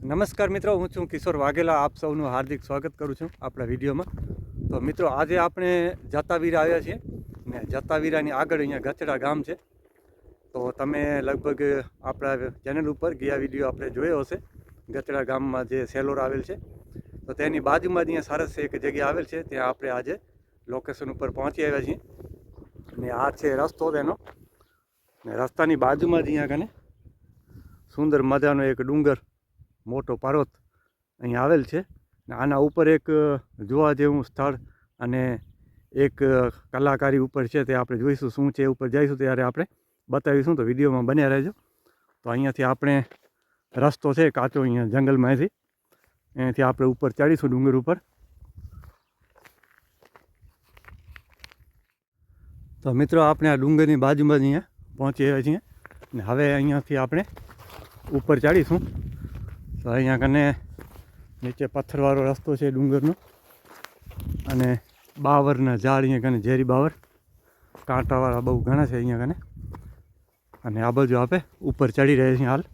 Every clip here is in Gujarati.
નમસ્કાર મિત્રો, હું છું કિશોર વાઘેલા. આપ સૌનું હાર્દિક સ્વાગત કરું છું આપણા વિડીયોમાં. તો મિત્રો, આજે આપણે જતાવીરા આવ્યા છીએ ને જતાવીરાની આગળ અહીંયા ગચડા ગામ છે. તો તમે લગભગ આપણા ચેનલ ઉપર ગયા વીડિયો આપણે જોયો હશે, ગચડા ગામમાં જે સેલોર આવેલ છે. તો તેની બાજુમાં જ અહીંયા સરસ એક જગ્યા આવેલ છે, ત્યાં આપણે આજે લોકેશન ઉપર પહોંચી આવ્યા છીએ. ને આ છે રસ્તો તેનો. ને રસ્તાની બાજુમાં જ અહીંયા કને સુંદર મજાનો એક ડુંગર મોટો પર્વત અહીં આવેલ છે. આના ઉપર એક જોવા જેવું સ્થળ અને એક કલાકારી ઉપર છે તે આપણે જોઈશું શું છે ઉપર જઈશું ત્યારે આપણે બતાવીશું. તો વિડીયોમાં બન્યા રહેજો. તો અહીંયાથી આપણે રસ્તો છે કાચો અહીંયા જંગલમાંથી. અહીંયાથી આપણે ઉપર ચડીશું ડુંગર ઉપર. તો મિત્રો આપણે આ ડુંગરની બાજુમાં જ અહીંયા પહોંચી આવ્યા છીએ. ને હવે અહીંયાથી આપણે ઉપર ચડીશું. તો અહીંયા કને નીચે પથ્થરવાળો રસ્તો છે ડુંગરનો. અને બાવરના ઝાડ અહીંયા કને ઝેરી બાવર, કાંટાવાળા બહુ ઘણા છે અહીંયા કને. અને આ બાજુ આપણે ઉપર ચડી રહ્યા છીએ હાલ.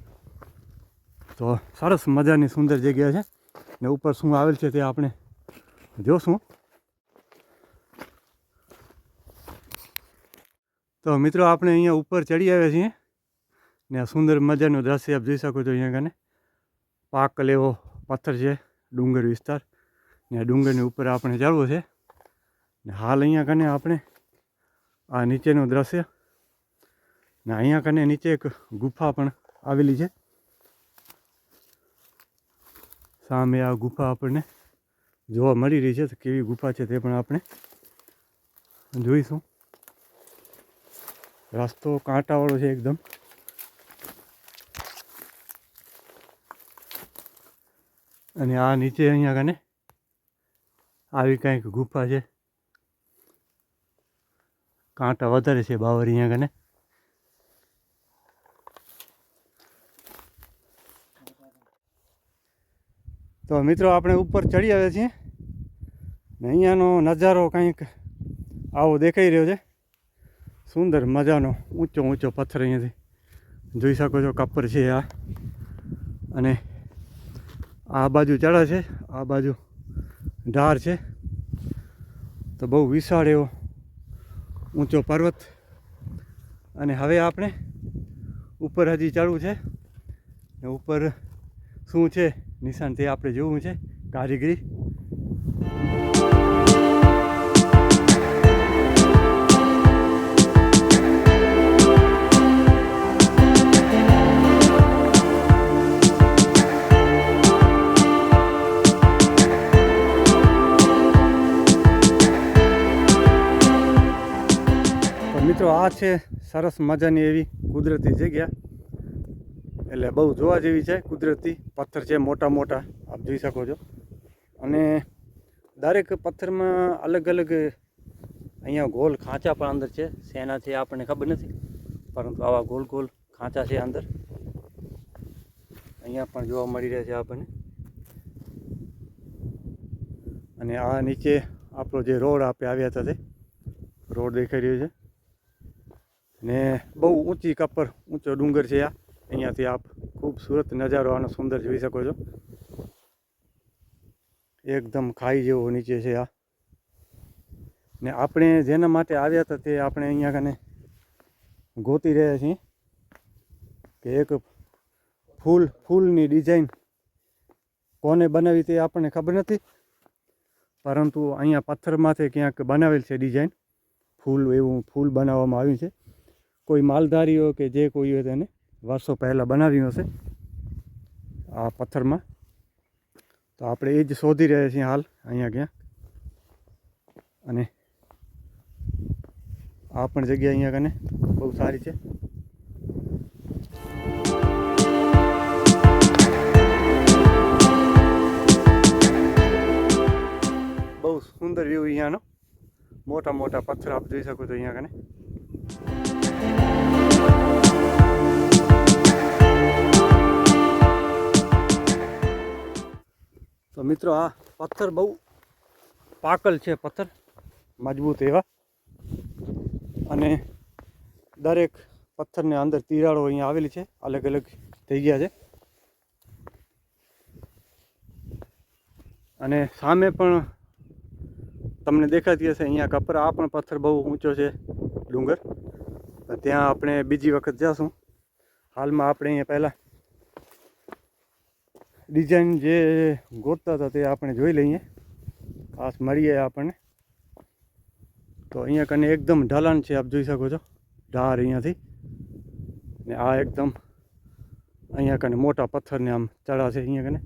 તો સરસ મજાની સુંદર જગ્યા છે. ને ઉપર શું આવેલ છે તે આપણે જોશું. તો મિત્રો, આપણે અહીંયા ઉપર ચડી આવ્યા છીએ. ને આ સુંદર મજાનું દ્રશ્ય આપ જોઈ શકો છો અહીંયા કને. પાકલ એવો પથ્થર છે, ડુંગર વિસ્તાર. ને આ ડુંગરની ઉપર આપણે ચડવું છે. ને હાલ અહીંયા કને આપણે આ નીચેનું દ્રશ્ય. ને અહીંયા કને નીચે એક ગુફા પણ આવેલી છે. સામે આ ગુફા આપણને જોવા મળી રહી છે. કેવી ગુફા છે તે પણ આપણે જોઈશું. રસ્તો કાંટાવાળો છે એકદમ. અને આ નીચે અહીંયા કને આવી કંઈક ગુફા છે. કાંટા વધારે છે બાવર અહીંયા કને તો મિત્રો આપણે ઉપર ચડી આવ્યા છીએ ને અહીંયાનો નજારો કંઈક આવો દેખાઈ રહ્યો છે. સુંદર મજાનો ઊંચો ઊંચો પથ્થર અહીંયાથી. જોઈ શકો છો કપર છે આ. અને આ બાજુ ચડે છે, આ બાજુ ઢાર છે. તો બહુ વિશાળ એવો ઊંચો પર્વત. અને હવે આપણે ઉપર હજી ચડવું છે. ઉપર શું છે નિશાન તે આપણે જોવું છે. કારીગરી. મિત્રો, આ છે સરસ મજાની એવી કુદરતી જગ્યા. એટલે બહુ જોવા જેવી છે કુદરતી પથ્થર છે, મોટા મોટા, આપ જોઈ શકો છો. અને દરેક પથ્થરમાં અલગ અલગ અહીંયા ગોલ ખાંચા પણ અંદર છે. શેના છે આપણને ખબર નથી, પરંતુ આવા ગોલ ગોલ ખાંચા છે અંદર. અહીંયા પણ જોવા મળી રહ્યા છે આપણને. અને આ નીચે આપણો જે રોડ આપણે આવ્યા હતા તે, રોડ દેખાઈ રહ્યો છે. ને બહુ ઊંચી કપર ઊંચો ડુંગર છે આ. અહીંયાથી આપ ખૂબસૂરત નજારો આનો સુંદર જોઈ શકો છો. એકદમ ખાઈ જેવો નીચે છે આ. ને આપણે જેના માટે આવ્યા હતા તે આપણે અહીંયા કને ગોતી રહ્યા છીએ કે એક ફૂલ, ફૂલની ડિઝાઇન કોને બનાવી તે આપણને ખબર નથી. પરંતુ અહીંયા પથ્થરમાંથી ક્યાંક બનાવેલ છે ડિઝાઇન. ફૂલ એવું ફૂલ બનાવવામાં આવ્યું છે. કોઈ માલધારીઓ કે જે કોઈ હોય તેને વર્ષો પહેલાં બનાવ્યું હશે આ પથ્થરમાં. તો આપણે એ જ શોધી રહ્યા છીએ હાલ અહીંયા ક્યાં. અને આ પણ જગ્યા અહીંયા કને બહુ સારી છે. બહુ સુંદર વ્યૂ અહીંયાનો. મોટા મોટા પથ્થર આપ જોઈ શકો છો અહીંયા કને. મિત્રો, આ પથ્થર બહુ પાકલ છે પથ્થર. મજબૂત એવા. અને દરેક પથ્થરને અંદર તિરાડો અહીંયા આવેલી છે. અલગ અલગ થઈ ગયા છે. અને સામે પણ તમને દેખાતી હશે, અહીંયા કપરા, આ પણ પથ્થર બહુ ઊંચો છે ડુંગર. ત્યાં આપણે બીજી વખત જઈશું હાલમાં આપણે અહીંયા પહેલાં ડિઝાઇન જે ગોતતા હતા તે આપણે જોઈ લઈએ. ખાસ મળીએ આપણને. તો અહીંયા કને એકદમ ઢલાણ છે, આપ જોઈ શકો છો. ઢાર અહીંયાથી. ને આ એકદમ અહીંયા કને મોટા પથ્થરને આમ ચડા છે અહીંયા કને.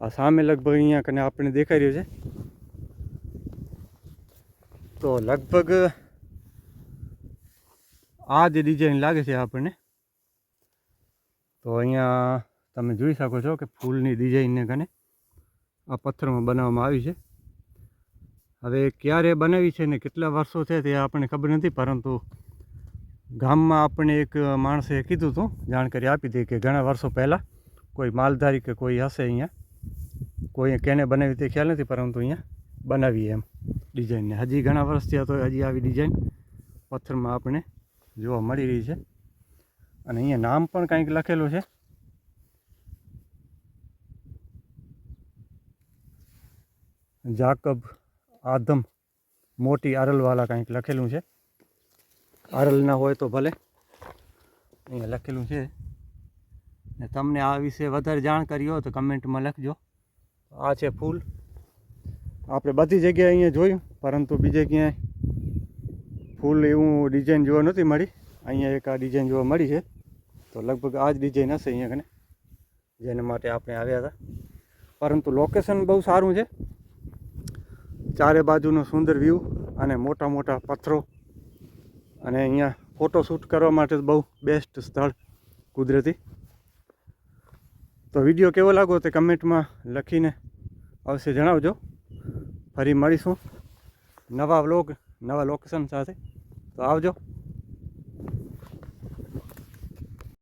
આ સામે લગભગ અહીંયા કને આપણે દેખાઈ રહ્યું છે. તો લગભગ આ જે ડિઝાઇન લાગે છે આપણને. તો અહીંયા તમે જોઈ શકો છો કે ફૂલની ડિઝાઇનને કને આ પથ્થરમાં બનાવવામાં આવી છે. હવે ક્યારે બનાવી છે ને કેટલા વર્ષો છે તે આપણને ખબર નથી, પરંતુ ગામમાં આપણને એક માણસે કીધું હતું, જાણકારી આપી હતી કે ઘણા વર્ષો પહેલાં કોઈ માલધારી કે કોઈ હશે અહીંયા. કોઈ કેને બનાવી તે ખ્યાલ નથી, પરંતુ અહીંયા બનાવી એમ ડિઝાઇનને હજી ઘણા વર્ષ થયા તો હજી આવી ડિઝાઇન પથ્થરમાં આપણે જોવા મળી રહી છે. અને અહીંયા નામ પણ કંઈક લખેલું છે. જાકબ આદમ મોટી આરલવાલા કંઈક લખેલું છે. આરલના હોય તો ભલે. અહીંયા લખેલું છે. ને તમને આ વિશે વધારે જાણ કરી હોય તો કમેન્ટમાં લખજો. આ છે ફૂલ. આપણે બધી જગ્યાએ અહીંયા જોયું, પરંતુ બીજે ક્યાંય ફૂલ એવું ડિઝાઇન જોવા નથી મળી. અહીંયા એક આ ડિઝાઇન જોવા મળી છે. તો લગભગ આ જ ડિઝાઇન હશે અહીંયા કને, જેના માટે આપણે આવ્યા હતા. પરંતુ લોકેશન બહુ સારું છે. ચારે બાજુનો સુંદર વ્યૂ અને મોટા મોટા પથ્થરો. અને અહીંયા ફોટોશૂટ કરવા માટે બહુ બેસ્ટ સ્થળ કુદરતી. તો વીડિયો કેવો લાગો તે કમેન્ટમાં લખીને અવશ્ય જણાવજો. ફરી મળીશું નવા વ્લોગ નવા લોકેશન સાથે. તો આવજો.